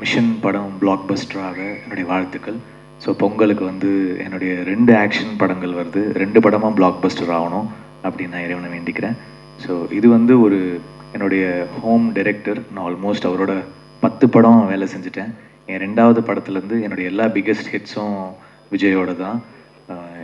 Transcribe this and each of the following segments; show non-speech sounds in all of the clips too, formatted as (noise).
Mission படம் black பஸ்டராக என்னுடைய வாழ்த்துக்கள். ஸோ பொங்கலுக்கு வந்து என்னுடைய ரெண்டு ஆக்ஷன் படங்கள் வருது. ரெண்டு படமாக பிளாக் பஸ்டர் ஆகணும் அப்படின்னு நான் இறைவனை வேண்டிக்கிறேன். ஸோ இது வந்து ஒரு என்னுடைய ஹோம் டைரக்டர் நான் ஆல்மோஸ்ட் அவரோட பத்து படம் வேலை செஞ்சுட்டேன். என் ரெண்டாவது படத்துலேருந்து என்னுடைய எல்லா பிக்கஸ்ட் ஹிட்ஸும் விஜயோட தான்.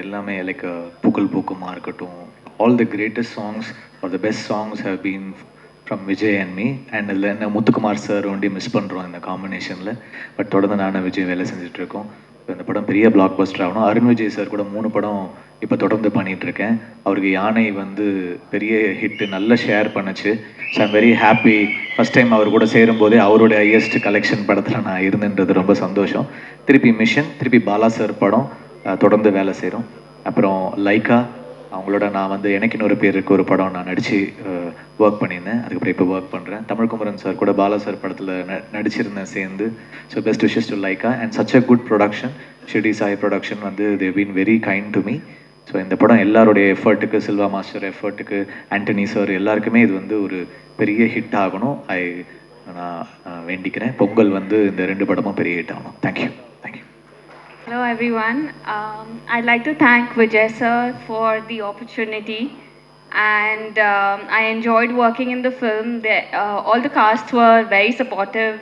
எல்லாமே லைக் பூக்கள் பூக்கமாக இருக்கட்டும். All the greatest songs are the best songs have been from Vijay and me and இதில் என்ன முத்துக்குமார் சார் ஒண்டி மிஸ் பண்ணுறோம் இந்த காம்பினேஷனில் பட் தொடர்ந்து நானும் விஜய் வேலை செஞ்சுட்ருக்கோம் இந்த படம் பெரிய பிளாக் பஸ்டர் ஆகணும். அருண் விஜய் சார் கூட மூணு படம் இப்போ தொடர்ந்து பண்ணிகிட்ருக்கேன் அவருக்கு யானை வந்து பெரிய ஹிட்டு நல்லா ஷேர் பண்ணுச்சு. So I'm very happy first time அவர் கூட சேரும்போதே அவருடைய ஹையஸ்ட் கலெக்ஷன் படத்தில் நான் இருந்தேன்றது ரொம்ப சந்தோஷம். திருப்பி மிஷன் திருப்பி பாலா சார் படம் தொடர்ந்து வேலை செய்கிறோம் அப்புறம் லைக்கா அவங்களோட நான் வந்து எனக்கு இன்னொரு பேருக்கு ஒரு படம் நான் நடித்து ஒர்க் பண்ணியிருந்தேன். அதுக்கப்புறம் இப்போ ஒர்க் பண்ணுறேன் தமிழ்குமரன் சார் கூட பாலா சார் படத்தில் ந நடிச்சிருந்தேன் சேர்ந்து. So best wishes to Lyca and such a good production ஷெடி Sai production வந்து they been very kind to me so இந்த படம் எல்லாருடைய எஃபர்ட்டுக்கு சில்வா மாஸ்டர் எஃபர்ட்டுக்கு ஆண்டனி சார் எல்லாருக்குமே இது வந்து ஒரு பெரிய ஹிட் ஆகணும். ஐ நான் வேண்டிக்கிறேன். பொங்கல் வந்து இந்த ரெண்டு படமும் பெரிய ஹிட் ஆகணும். Thank you Hello everyone. Um, I'd like to thank Vijay sir for the opportunity and um, I enjoyed working in the film. The, uh, all the cast were very supportive.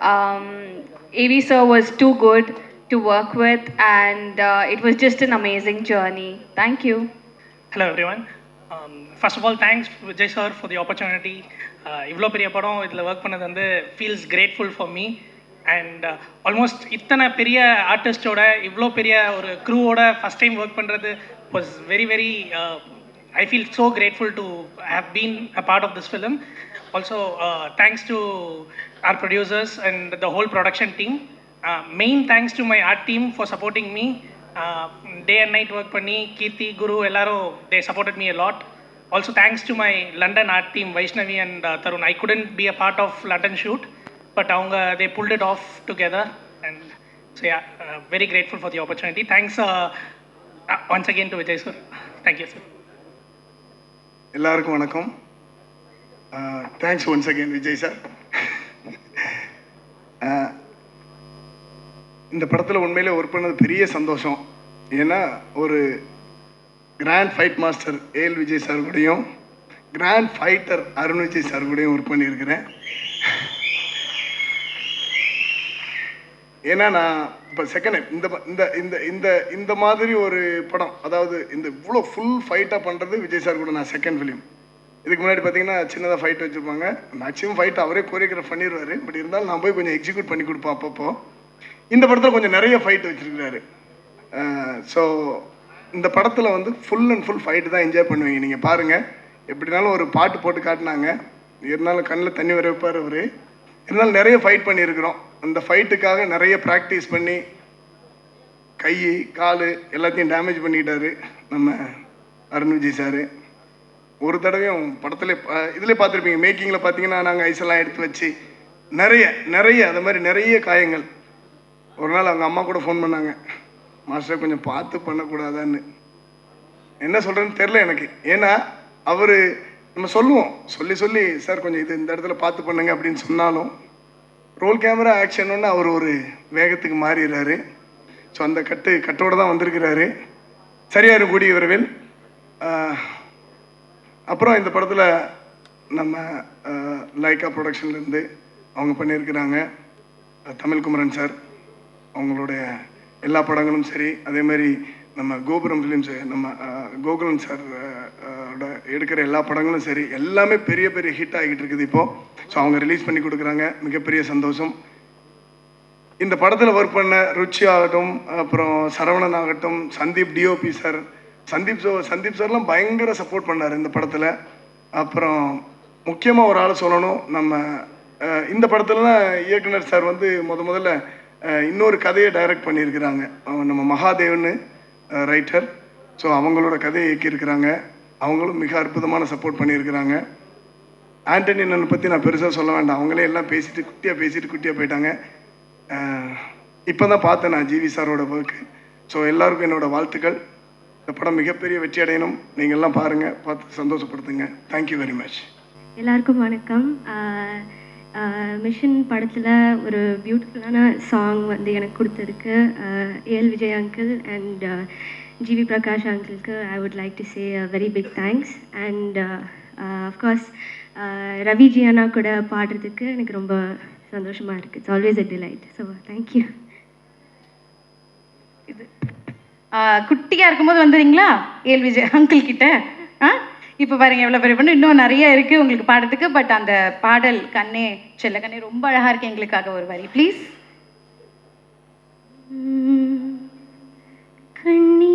Um, AV sir was too good to work with and uh, it was just an amazing journey. Thank you. Hello everyone first of all thanks Vijay sir for the opportunity இவ்வளோ பெரிய படம் இதில் work பண்ணது வந்து feels grateful for me And almost இத்தனை பெரிய ஆர்டிஸ்டோட இவ்வளோ பெரிய ஒரு க்ரூவோட ஃபஸ்ட் டைம் ஒர்க் பண்ணுறது was very very I feel so grateful to have been a part of this film also thanks to our producers and the whole production team main thanks to my art team for supporting me day and night work பண்ணி கீர்த்தி குரு எல்லாரும் they supported me a lot also thanks to my London art team Vaishnavi and Tarun I couldn't be a part of London shoot but அவங்க they pulled it off together and so yeah very grateful for the opportunity thanks thanks uh, uh, once again to sir எல்லாருக்கும் வணக்கம். Thanks once again Vijay sir இந்த படத்தில் உண்மையிலே work பண்ணது பெரிய சந்தோஷம். ஏன்னா ஒரு grand fight master AL Vijay sir கூடயும் grand fighter Arun Vijay sir கூடயும் ஒர்க் பண்ணியிருக்கிறேன். ஏன்னா நான் இப்போ செகண்ட் இந்த இந்த இந்த இந்த இந்த மாதிரி ஒரு படம் அதாவது இந்த இவ்வளோ ஃபுல் ஃபைட்டாக பண்ணுறது விஜய் சார் கூட நான் செகண்ட் ஃபிலிம் இதுக்கு முன்னாடி பார்த்தீங்கன்னா சின்னதாக ஃபைட் வச்சுருப்பாங்க. மேக்ஸிமம் ஃபைட் அவரே கோரியோகிராஃப் பண்ணிடுவார் பட் இருந்தாலும் நான் போய் கொஞ்சம் எக்ஸிக்யூட் பண்ணி கொடுப்பேன் அப்பப்போ. இந்த படத்தில் கொஞ்சம் நிறைய ஃபைட் வச்சுருக்கிறாரு. ஸோ இந்த படத்தில் வந்து ஃபுல் அண்ட் ஃபுல் ஃபைட்டு தான் என்ஜாய் பண்ணுவீங்க. நீங்கள் பாருங்கள் எப்படினாலும் ஒரு பாட்டு போட்டு காட்டினாங்க. இருந்தாலும் கண்ணில் தண்ணி வர வைப்பார் அவர். இருந்தாலும் நிறைய ஃபைட் பண்ணியிருக்கிறோம். அந்த ஃபைட்டுக்காக நிறைய ப்ராக்டிஸ் பண்ணி கை கால் எல்லாத்தையும் டேமேஜ் பண்ணிட்டாரு நம்ம அருண் விஜய் சார். ஒரு தடவையும் படத்துல இதில் பார்த்துருப்பீங்க மேக்கிங்கில் பார்த்தீங்கன்னா நாங்கள் ஐஸெல்லாம் எடுத்து வச்சு நிறைய நிறைய அது மாதிரி நிறைய காயங்கள். ஒரு நாள் அவங்க அம்மா கூட ஃபோன் பண்ணாங்க மாஸ்டர் கொஞ்சம் பார்த்து பண்ணக்கூடாதான்னு. என்ன சொல்கிறேன்னு தெரில எனக்கு. ஏன்னா அவர் நம்ம சொல்லுவோம். சொல்லி சொல்லி சார் கொஞ்சம் இது இந்த இடத்துல பார்த்து பண்ணுங்க அப்படின்னு சொன்னாலும் ரோல் கேமரா ஆக்ஷன்னு அவர் ஒரு வேகத்துக்கு மாறிடுறாரு. ஸோ அந்த கட்டு கட்டோடு தான் வந்திருக்கிறாரு. சரியாரு கூடிய விரைவில். அப்புறம் இந்த படத்தில் நம்ம லைக்கா ப்ரொடக்ஷன்லேருந்து அவங்க பண்ணியிருக்கிறாங்க. தமிழ்குமரன் சார் அவங்களுடைய எல்லா படங்களும் சரி. அதே மாதிரி நம்ம கோபுரம் ஃபிலிம்ஸு நம்ம கோகுலன் சார் எடுக்கிற எல்லா படங்களும் சரி எல்லாமே பெரிய பெரிய ஹிட் ஆகிட்டு இருக்குது இப்போது ஸோ அவங்க ரிலீஸ் பண்ணி கொடுக்குறாங்க. மிகப்பெரிய சந்தோஷம். இந்த படத்தில் ஒர்க் பண்ண ருச்சி ஆகட்டும் அப்புறம் சரவணன் ஆகட்டும் Sandeep DOP sir Sandeep so Sandeep சார்லாம் பயங்கர சப்போர்ட் பண்ணார் இந்த படத்தில். அப்புறம் முக்கியமாக ஒரு ஆள் சொல்லணும் நம்ம இந்த படத்துலலாம் இயக்குனர் சார் வந்து முத முதல்ல இன்னொரு கதையை டைரக்ட் பண்ணியிருக்கிறாங்க. நம்ம மகாதேவன் ரைட்டர் ஸோ அவங்களோட கதையை இயக்கியிருக்கிறாங்க. அவங்களும் மிக அற்புதமான சப்போர்ட் பண்ணியிருக்கிறாங்க. ஆண்டனி அண்ணனை பற்றி நான் பெருசாக சொல்ல வேண்டாம். அவங்களே எல்லாம் பேசிட்டு குட்டியாக பேசிட்டு குட்டியாக போயிட்டாங்க. இப்போ தான் பார்த்தேன் நான் ஜிவி சாரோட ஒர்க்கு ஸோ எல்லாருக்கும் என்னோடய வாழ்த்துக்கள். இந்த படம் மிகப்பெரிய வெற்றி அடையணும். நீங்கள் எல்லாம் பாருங்கள் பார்த்து சந்தோஷப்படுத்துங்க. தேங்க்யூ வெரி மச் எல்லாருக்கும் வணக்கம். மிஷின் மிஷன் படத்தில் ஒரு பியூட்டிஃபுல்லான சாங் வந்து எனக்கு கொடுத்துருக்கு. AL Vijay uncle and GV Prakash அங்கிளுக்கு I would like to say a very big thanks and of course Raviji அண்ணா கூட பாடுறதுக்கு எனக்கு ரொம்ப சந்தோஷமாக இருக்குது it's always a delight so thank you குட்டியாக இருக்கும்போது வந்துடுறீங்களா ஏல் விஜய் அங்கிள் கிட்ட? ஆ? இப்போ பாருங்க எவ்வளோ பெரிய பொண்ணு. இன்னும் நிறைய இருக்குது உங்களுக்கு பாடுறதுக்கு. பட் அந்த பாடல் கண்ணே செல்ல கண்ணே ரொம்ப அழகாக இருக்கு எங்களுக்காக ஒரு வரி. ப்ளீஸ் கண்ணே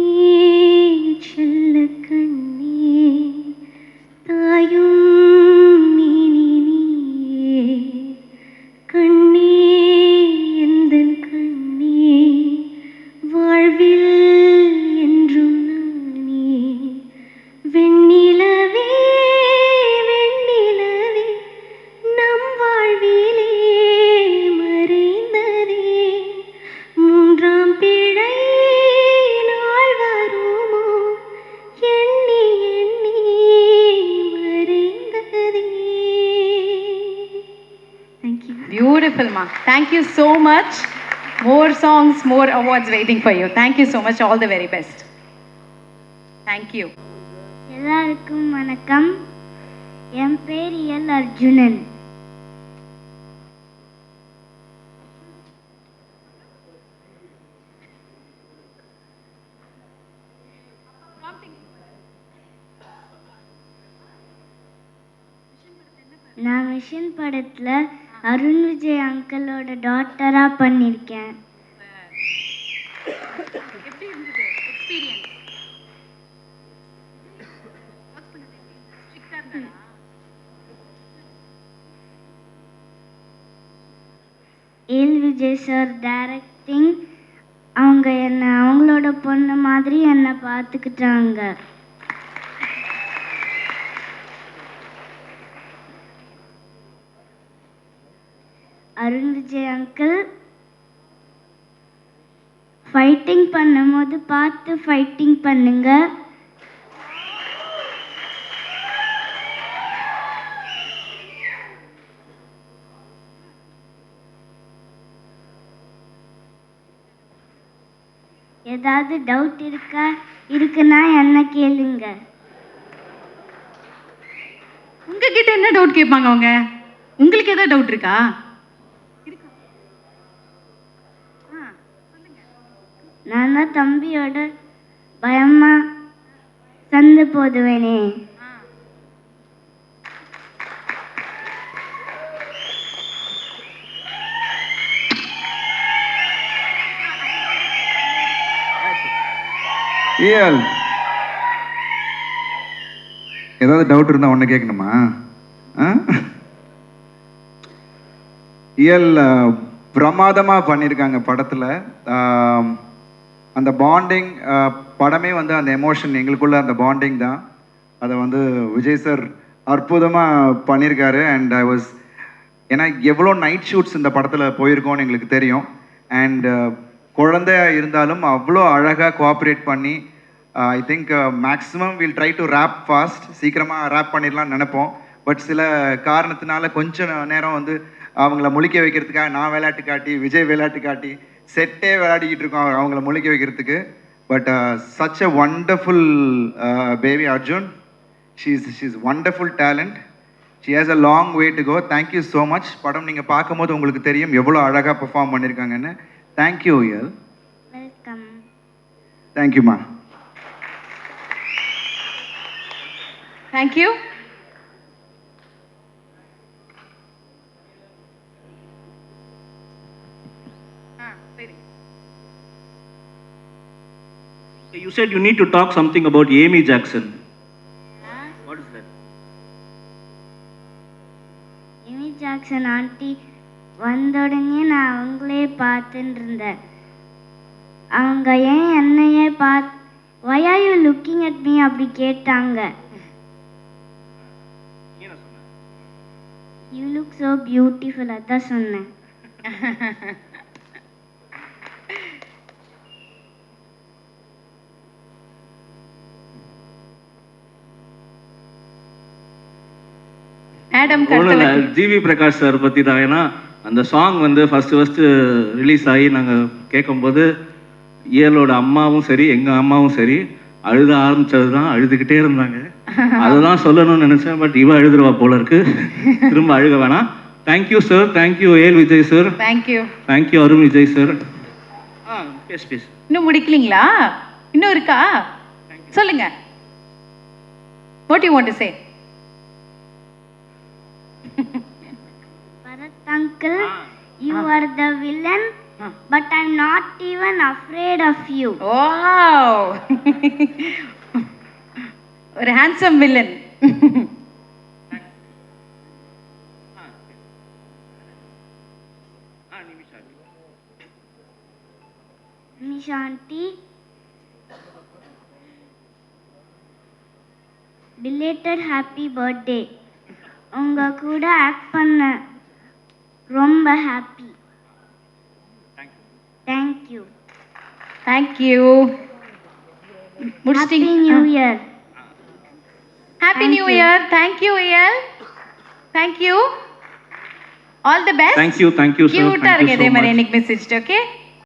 பியூட்டிஃபுல்மா thank you so much more songs more awards waiting for you thank you so much all the very best thank you எல்லாருக்கும் வணக்கம். என் பேர் எல் அர்ஜுனன். நான் மிஷின் படத்தில் அருண் விஜய் அங்கிளோட டாட்டராக பண்ணியிருக்கேன் எல் விஜய் சார் டைரக்டிங் அவங்க என்னை அவங்களோட பொண்ணு மாதிரி என்னை பார்த்துக்கிட்டாங்க. அருண் விஜய் அங்கிள் ஃபைட்டிங் பண்ணும்போது பார்த்து ஃபைட்டிங் பண்ணுங்க. ஏதாவது டவுட் இருக்கா? இருக்குன்னா என்ன கேளுங்க. உங்ககிட்ட என்ன டவுட் கேட்பாங்க அவங்க? உங்களுக்கு ஏதாவது டவுட் இருக்கா? நான் தான் தம்பியோட பயமா சந்து போதுவேனே. இயல் ஏதாவது டவுட் இருந்தால் ஒன்று கேட்கணுமா? இயல் பிரமாதமாக பண்ணியிருக்காங்க படத்தில். அந்த பாண்டிங் படமே வந்து அந்த எமோஷன் எங்களுக்குள்ள அந்த பாண்டிங் தான். அதை வந்து விஜய் சார் அற்புதமாக பண்ணியிருக்காரு அண்ட் ஐ வாஸ் ஏன்னா எவ்வளோ நைட் ஷூட்ஸ் இந்த படத்தில் போயிருக்கோம்னு எங்களுக்கு தெரியும். அண்ட் குழந்தையாக இருந்தாலும் அவ்வளோ அழகாக கோஆப்ரேட் பண்ணி I think maximum will try to wrap fast சீக்கிரமாக ரேப் பண்ணிடலாம்னு நினைப்போம். பட் சில காரணத்தினால கொஞ்சம் நேரம் வந்து அவங்கள முழிக்க வைக்கிறதுக்காக நான் விளையாட்டு காட்டி விஜய் விளையாட்டு காட்டி செட்டே விளையாடிக்கிட்டு இருக்கோம் அவங்க- அவங்கள முழிக்க வைக்கிறதுக்கு. But such a wonderful baby Arjun she's she's wonderful talent she has a long way to go thank you so much படம் நீங்கள் பார்க்கும்போது உங்களுக்கு தெரியும் எவ்வளோ அழகாக பெர்ஃபார்ம் பண்ணியிருக்காங்கன்னு தேங்க்யூ எல் வெல்கம் தேங்க்யூம்மா thank you You said you need to talk something about Amy Jackson. What is that? Amy Jackson auntie வந்த உடனே நான் அவங்களே பார்த்துட்டு இருந்தேன் அவங்க ஏன் என்னையே பார்த்து why are you looking at me அப்படி கேட்டாங்க. யூ லுக் ஸோ பியூட்டிஃபுல் அதான் சொன்னேன். (laughs) ஜிவி பிரகாஷ் சார் பற்றி தான். ஏன்னா அந்த சாங் வந்து ஃபஸ்ட்டு ஃபஸ்ட்டு ரிலீஸ் ஆகி நாங்கள் கேட்கும்போது இயலோட அம்மாவும் சரி எங்கள் அம்மாவும் சரி அழுத ஆரம்பிச்சது தான் அழுதுகிட்டே இருந்தாங்க. (laughs) அதுதான் சொல்லணும்னு நினச்சேன் பட் இவ அழுதுருவா போல இருக்கு. திரும்ப அழுக வேணாம். Thank you sir thank you AL Vijay sir thank you thank you Arun Vijay sir ஆ பேசு பேசு இன்னும் முடிக்கலீங்களா? இன்னும் இருக்கா? சொல்லுங்க. What you want to say uncle, you are the villain, but I'm not even afraid of you. Wow ஒரு handsome villain Nisha auntie, belated happy birthday. உங்க கூட ஆக்ட் பண்ண ரொம்ப happy thank you thank you happy முடிச்சிட்டீங்க new year happy Thank new you. Year thank you year thank you all the best thank you thank you sir கியூட்டா thank you இருங்க இதே so மாதிரி much எனக்கு மெசேஜ் ஓகே